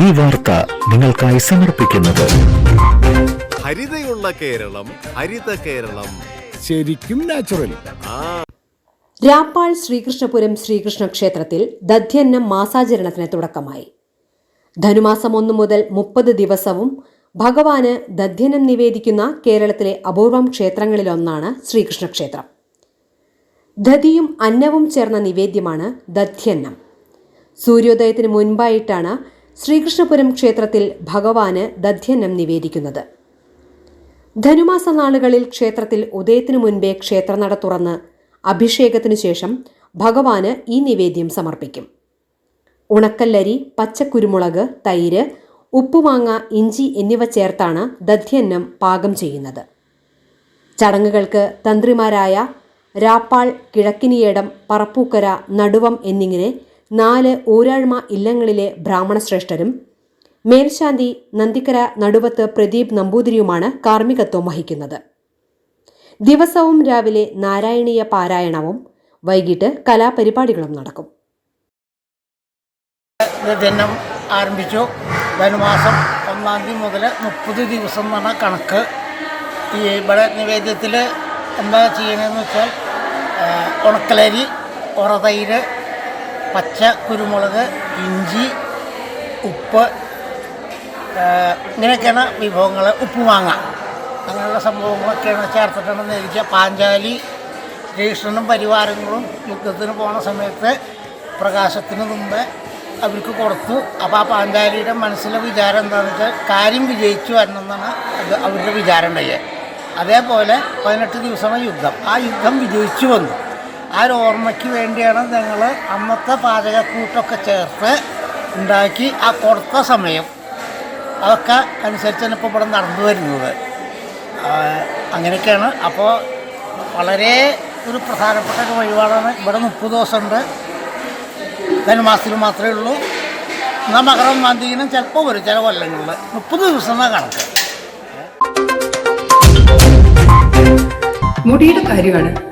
ഈ വാർത്ത നിങ്ങൾക്കായി സമർപ്പിക്കുന്നത്. ഹരിതയുള്ള കേരളം ഹരിത കേരളം. ശരിക്കും നാച്ചുറൽ രാപ്പാൾ ശ്രീകൃഷ്ണപുരം ശ്രീകൃഷ്ണ ക്ഷേത്രത്തിൽ ദധ്യന്നം മാസാചരണത്തിന് തുടക്കമായി. ധനുമാസം ഒന്നു മുതൽ മുപ്പത് ദിവസവും ഭഗവാന് ദധ്യനം നിവേദിക്കുന്ന കേരളത്തിലെ അപൂർവം ക്ഷേത്രങ്ങളിലൊന്നാണ് ശ്രീകൃഷ്ണ ക്ഷേത്രം. ദധിയും അന്നവും ചേർന്ന നിവേദ്യമാണ് ദധ്യന്നം. സൂര്യോദയത്തിന് മുൻപായിട്ടാണ് ശ്രീകൃഷ്ണപുരം ക്ഷേത്രത്തിൽ ഭഗവാന് ദധ്യന്നം നിവേദിക്കുന്നത്. ധനുമാസ നാളുകളിൽ ക്ഷേത്രത്തിൽ ഉദയത്തിനു മുൻപേ ക്ഷേത്രനട തുറന്ന് അഭിഷേകത്തിനു ശേഷം ഭഗവാന് ഈ നിവേദ്യം സമർപ്പിക്കും. ഉണക്കല്ലരി പച്ചക്കുരുമുളക് തൈര് ഉപ്പുമാങ്ങ ഇഞ്ചി എന്നിവ ചേർത്താണ് ദധ്യന്നം പാകം ചെയ്യുന്നത്. ചടങ്ങുകൾക്ക് തന്ത്രിമാരായ രാപ്പാൾ കിഴക്കിനിയേടം പറപ്പൂക്കര നടുവം എന്നിങ്ങനെ നാല് ഊരാഴ്മ ഇല്ലങ്ങളിലെ ബ്രാഹ്മണശ്രേഷ്ഠരും മേൽശാന്തി നന്ദിക്കര നടുവത്ത് പ്രദീപ് നമ്പൂതിരിയുമാണ് കാർമ്മികത്വം വഹിക്കുന്നത്. ദിവസവും രാവിലെ നാരായണീയ പാരായണവും വൈകിട്ട് കലാപരിപാടികളും നടക്കും. ദിനം ആരംഭിച്ചു. ധനുമാസം ഒന്നാം തീയതി മുതൽ മുപ്പത് ദിവസം എന്ന് പറഞ്ഞ കണക്ക്. ഈ ഇവിടെ നിവേദ്യത്തിൽ എന്താ ചെയ്യണമെന്ന് വെച്ചാൽ ഉണക്കലരി ഉറതൈര് പച്ച കുരുമുളക് ഇഞ്ചി ഉപ്പ് ഇങ്ങനെയൊക്കെയാണ് വിഭവങ്ങൾ ഉപ്പ് മാങ്ങ. അങ്ങനെയുള്ള സംഭവങ്ങളൊക്കെയാണ് ചേർത്തിട്ടാണ് നേരിച്ച പാഞ്ചാലി കൃഷ്ണനും പരിവാരങ്ങളും യുദ്ധത്തിന് പോണ സമയത്ത് പ്രകാശത്തിന് മുമ്പ് അവർക്ക് കൊടുത്തു. അപ്പോൾ ആ പാഞ്ചാലിയുടെ മനസ്സിലെ വിചാരം എന്താണെന്ന് വെച്ചാൽ കാര്യം വിജയിച്ചു വരണം എന്നാണ് അത് അവരുടെ വിചാരം ഉണ്ടായത്. അതേപോലെ പതിനെട്ട് ദിവസമാണ് യുദ്ധം. ആ യുദ്ധം വിജയിച്ചു വന്നു. ആ ഒരു ഓർമ്മയ്ക്ക് വേണ്ടിയാണ് ഞങ്ങൾ അന്നത്തെ പാചകക്കൂട്ടൊക്കെ ചേർത്ത് ഉണ്ടാക്കി ആ കൊടുത്ത സമയം. അതൊക്കെ അനുസരിച്ചാണ് ഇപ്പോൾ ഇവിടെ നടന്നു വരുന്നത്. അങ്ങനെയൊക്കെയാണ്. അപ്പോൾ വളരെ ഒരു പ്രധാനപ്പെട്ട ഒരു വഴിപാടാണ്. ഇവിടെ മുപ്പത് ദിവസമുണ്ട്. ധനുമാസത്തിൽ മാത്രമേ ഉള്ളൂ. എന്നാൽ മകരം മാന്തിനും ചിലപ്പോൾ വരും. ചില കൊല്ലങ്ങളിൽ മുപ്പത് ദിവസം തന്നെ കണക്ക്. മുടിയുടെ കാര്യമാണ്.